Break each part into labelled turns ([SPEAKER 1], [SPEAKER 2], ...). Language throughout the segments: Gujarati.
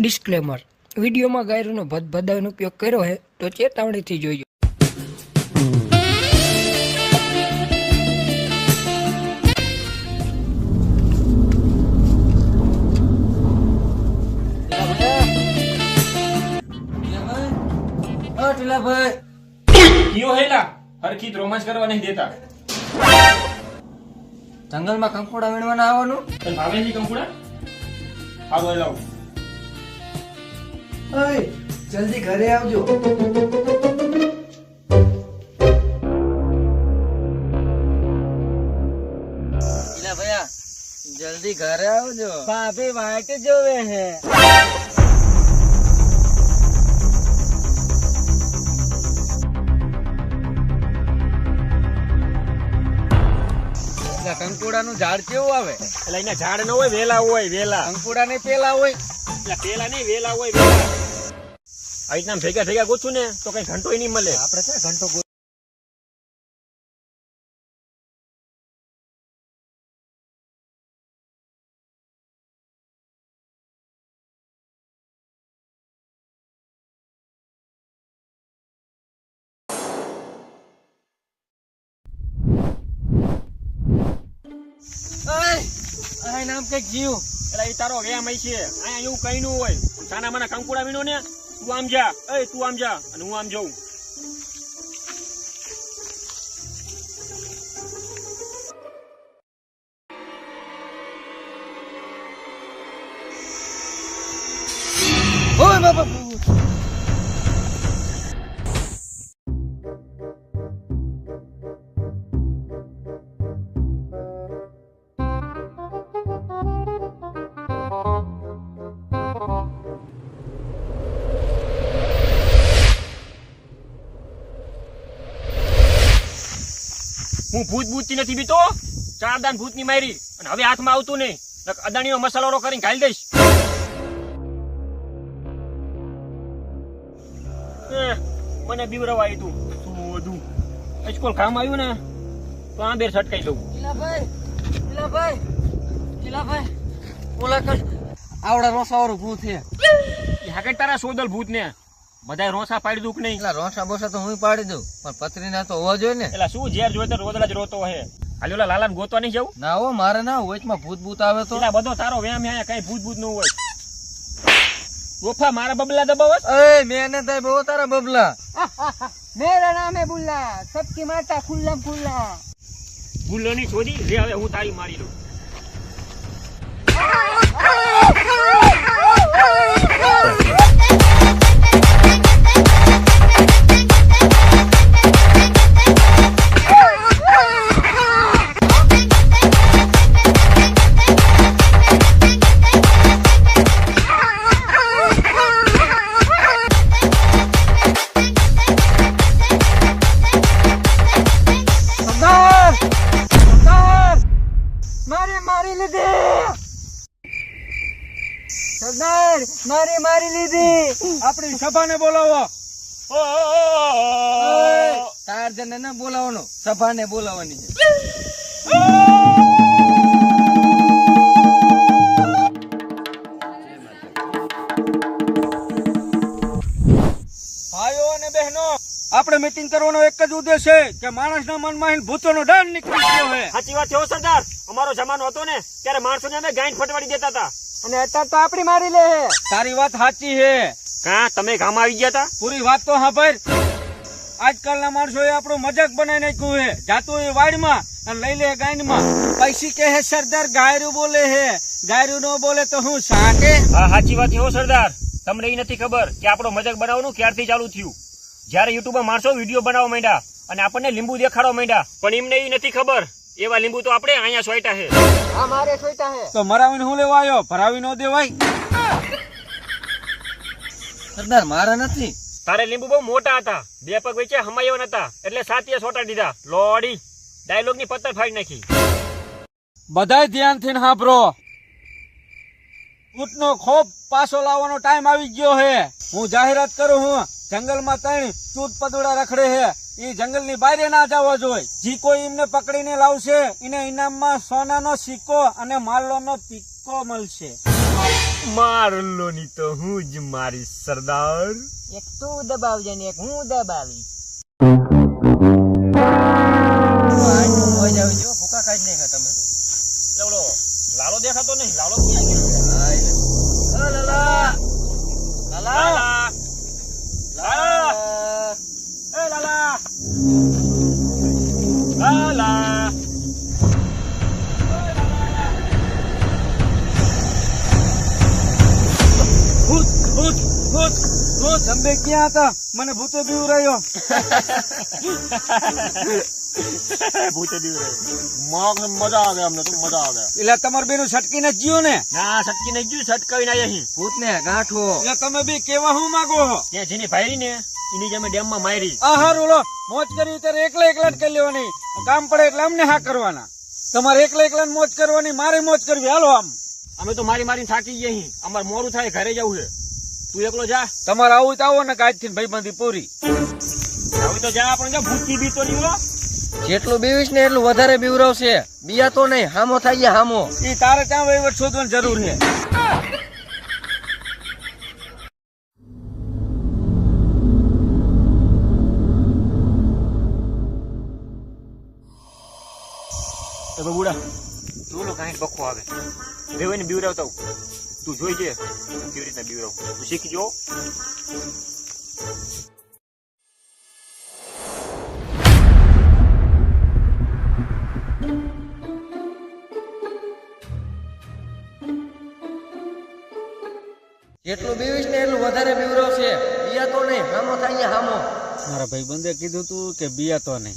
[SPEAKER 1] ડિસ્ક્લેમર વિડીયોમાં ગાયરોનો ભદભદાનો ઉપયોગ કર્યો હોય તો ચેતવણીથી જોઈજો.
[SPEAKER 2] કયો હેલા કરવા નહીં દેતા.
[SPEAKER 3] જંગલમાં કંકોડા વીણવાના આવવાનું?
[SPEAKER 2] તને ભાવે છે કંકુડા? આવો લાવ.
[SPEAKER 3] જલ્દી ઘરે આવજો. જલ્દી ઘરે આવજો. ભાભી વાટ જોવે હે. કંકુડા નું ઝાડ કેવું આવે?
[SPEAKER 2] એટલે એના ઝાડ ન હોય વેલા હોય વેલા.
[SPEAKER 3] કંકુડા ને પેલા હોય.
[SPEAKER 2] પેલા નહીં વેલા હોય વેલા. આ રીતના ભેગા ભેગા ગોતું ને તો કઈ ઘંટો નહીં મળે.
[SPEAKER 3] આપડે ક્યાં ઘંટો નામ કંઈક જીવ.
[SPEAKER 2] એટલે તારો વ્યામ અહીં છે. અહીંયા એવું કઈ નું હોય. સાના મને કંકુડા વીણો ને, તું આમ જા. એ, તું આમ જા. અને હું આમ જઉં.
[SPEAKER 3] ઓય બાપા
[SPEAKER 2] હું ભૂત ભૂતથી નથી બીતો. ચાર દાન ભૂતની મારી અને હવે હાથમાં આવતું નહીં. અદાણીનો મસાલો કરીને ખાઈ દઈશ. મને બીવરવા તું. બધું? અજકોલ કામ આવ્યું ને તો આ બેર છટકાઈ દઉં
[SPEAKER 3] કિલાભાઈ કિલાભાઈ કિલાભાઈ ઓલા કર આવડા રોસાવાળું ભૂત છે.
[SPEAKER 2] હાકે તારા સોદલ ભૂત ને બધાય રોસા પાડી દઉં કે નહીં
[SPEAKER 3] એટલે રોસા બોસા તો હું પાડી દઉં પણ પતરી ના તો હોવા જોઈએ ને
[SPEAKER 2] એટલે શું ઝેર જોઈએ તો રોદલા જ રોતો હે હાલ ઓલા લાલાને ગોતવા નહીં જવું
[SPEAKER 3] ના હો મારે ના વચમાં ભૂત ભૂત આવે તો
[SPEAKER 2] એટલે બધો તારો વ્યામ અહીંયા કઈ ભૂત ભૂતનું હોય ગોફા મારા બબલા
[SPEAKER 3] દબાવો એ મેને બહુ તારા બબલા
[SPEAKER 1] મેરા નામે બુલ્લા સબકી માતા ખુલ્લા ખુલ્લા
[SPEAKER 2] ભૂલો ની છોડી લે હવે હું તારી મારી લઉં
[SPEAKER 1] સરદાર મારી મારી લીધી.
[SPEAKER 3] આપણી સભાને બોલાવો.
[SPEAKER 2] ઓ, ઓ, ઓ, ઓ.
[SPEAKER 3] તાર જને ના બોલાવવાનો સભાને બોલાવવાની
[SPEAKER 4] ભાઈઓ અને બહેનો આપણે મીટિંગ કરવાનો એક જ ઉદ્દેશ છે કે માણસના મનમાં ભૂતોનો ડર નીકળી ગયો છે
[SPEAKER 2] સાચી વાત છે સરદાર. અમારો જમાનો હતો ને ત્યારે માણસોને અમે ગાંઠ ફટવાડી દેતા હતા.
[SPEAKER 1] અને અત્યારે તો આપડી મારી લે હે.
[SPEAKER 4] તારી વાત સાચી છે
[SPEAKER 2] કા તમે ગામ આવી ગયા તા?
[SPEAKER 4] પૂરી વાત તો હા ભાઈ આજકાલના એ આપણું મજાક બનાવી નાખ્યું છે જાતું એ વાડમાં અને લઈ લે ગાયનમાં પૈસી કે હે સરદાર ગાયરું બોલે હે. ગાયરું નો બોલે તો હું સાકે
[SPEAKER 2] હા સાચી વાત એવો હો સરદાર. તમને એ નથી ખબર કે આપણો મજાક બનાવવાનું ક્યારથી ચાલુ થયું? જ્યારે યુટ્યુબમાં માણસો વીડિયો બનાવવા માંડ્યા અને આપણને લીંબુ દેખાડવા માંડ્યા. પણ એમને એ નથી ખબર એવા લીંબુ તો આપણે અહીંયા સોયટા છે.
[SPEAKER 1] હા મારે સોયટા હે
[SPEAKER 4] તો મરાવીને હું લેવા આવ્યો? ભરાવી નો દેવાય.
[SPEAKER 3] સરદાર મારા નથી.
[SPEAKER 2] તારે લીંબુ બહુ મોટા હતા. બે પગ વચ્ચે હમાયો નતા એટલે સાતીએ સોટા દીધા. લોડી. ડાયલોગની પત્તર ફાડી નાખી.
[SPEAKER 4] બધાય ધ્યાનથી સાંભળો. ઊંટનો ખોપ પાછો લાવવાનો ટાઈમ આવી ગયો હે હું જાહેરાત કરું હું જંગલમાં ત્રણ ચૂત પદુડા રખડે હે એ જંગલની બહાર ના જવો જોઈએ જી કોઈ એમને પકડીને લાવશે એને ઇનામમાં સોનાનો સિક્કો અને માલ્લોનો પિક્કો મળશે.
[SPEAKER 2] મારલો ની તો હું જ મારી સરદાર.
[SPEAKER 1] એક તું દબાવજે ને એક હું દબાવી
[SPEAKER 4] હતા મને ભૂતે બીવરાયો
[SPEAKER 2] ભૂતે દીવરે
[SPEAKER 5] મજા આવે અમને તો મજા આવે.
[SPEAKER 4] એટલે તમારે બેનું છટકીને જ જીઓ ને?
[SPEAKER 2] ના સટકી નહીં ગયું સટકાવી ના અહીં
[SPEAKER 3] ભૂત ને ગાંઠો.
[SPEAKER 4] એટલે તમે બી કેવા હું માંગો
[SPEAKER 2] ત્યાં જેની ભાઈરી ને એની ડેમમાં મારી.
[SPEAKER 4] આ હારું મોજ કરવી ત્યારે એકલા એકલા જ કરી લેવાની. કામ પડે એટલે અમને હા કરવાના. તમારે એકલા એકલા મોજ કરવાની મારે મોજ કરવી. હાલો આમ.
[SPEAKER 2] અમે તો મારી મારી થાકી ગયા અહીં અમારે મોડું થાય ઘરે જવું છે. તું એકલો જા.
[SPEAKER 4] તમારે આવું તો આવો ને આજથી ભાઈબંધી પૂરી.
[SPEAKER 2] હવે તો જા પણ જો ભૂતની બીતો નહીં
[SPEAKER 3] જેટલું બીવીશ ને એટલું વધારે બીવરાવશે. બીયા તો નહીં હામો થાય ગયા હામો.
[SPEAKER 4] એ તારે ત્યાં વહીવટ શોધવાની જરૂર છે.
[SPEAKER 2] બબુડા તું લો કાંઈક બખો આવે. રેવાઈને બીવરાવતા હોઉં. તું જોઈ જે કેવી રીતના બીવરાવું તું શીખી જો
[SPEAKER 3] જેટલું બીવીશ ને એટલું વધારે બીવરાવશે બીયા તો નહીં હામો થાય હામો.
[SPEAKER 4] મારા ભાઈબંધે કીધું તું કે બિયા તો નહીં.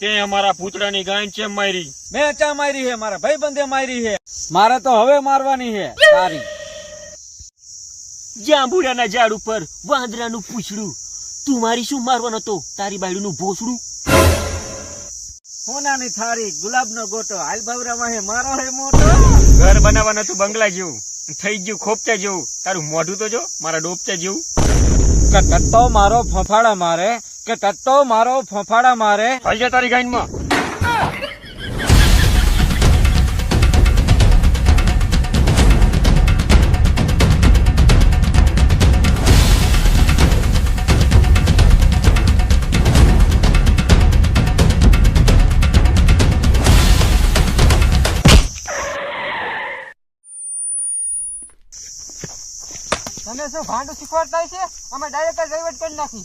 [SPEAKER 2] તે અમારા પૂતળાની ગાય છે મારી?
[SPEAKER 4] મેં ચા મારી હે મારા ભાઈબંધે મારી હે. મારે તો હવે મારવાની હે તારી.
[SPEAKER 2] જાંબુડાના ઝાડ ઉપર વાંદરાનું પૂછડું. તું મારી શું મારવાનો તો તારી બાયડીનું ભોસડું?
[SPEAKER 4] સોનાની થાળી ગુલાબનો ગોટો હાલ ભાવરામાં હે મારો હે મોટો.
[SPEAKER 2] ઘર બનાવવાનું તું બંગલા જેવું. થઈ ગયું ખોપચા જેવું. તારું મોઢું તો જો મારા ડોપચા જેવું.
[SPEAKER 4] કે ટટ્ટો મારો ફફાડા મારે કે ટટ્ટો મારો ફફાડા મારે?
[SPEAKER 2] તારી ગાયનમાં.
[SPEAKER 1] તમે શું ભાંડું શીખવાડતા છે અમે ડાયરેક્ટ જ વહીવટ કરી નાખી.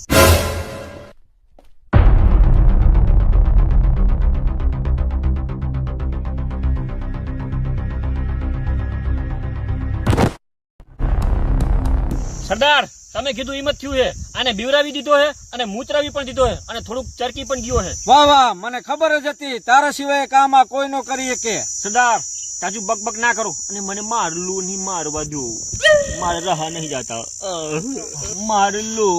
[SPEAKER 2] સરદાર તમે કીધું હિંમત થયું છે. આને બીવરાવી દીધો છે અને મૂતરાવી પણ દીધો છે અને થોડુંક ચરકી પણ ગયો છે.
[SPEAKER 4] વાહ વાહ મને ખબર જ હતી. તારા સિવાય કામ આ કોઈ નો કરી શકે.
[SPEAKER 2] સરદાર તાજુ બકબક ના કરો. અને મને મારલું નહીં મારવા દો. મારે રહા નહીં જાતા. મારલો.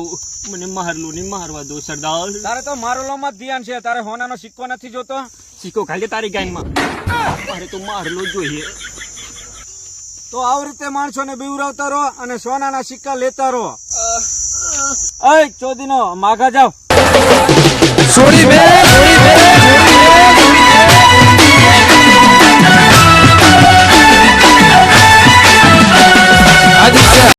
[SPEAKER 2] મને મારલું નહીં મારવા દો સરદાર.
[SPEAKER 4] તારે તો મારલો માં ધ્યાન છે. તારે હોનાનો સિક્કો નથી જોતો?
[SPEAKER 2] સિક્કો ખાલી તારી ગાયનમાં મારે તો મારલો જોઈએ.
[SPEAKER 4] તો આવી રીતે માણસોને બીવરાવતા રહો અને સોનાના સિક્કા લેતા રહો. અય ચોદીનો માઘા જાવ
[SPEAKER 3] છોડી બે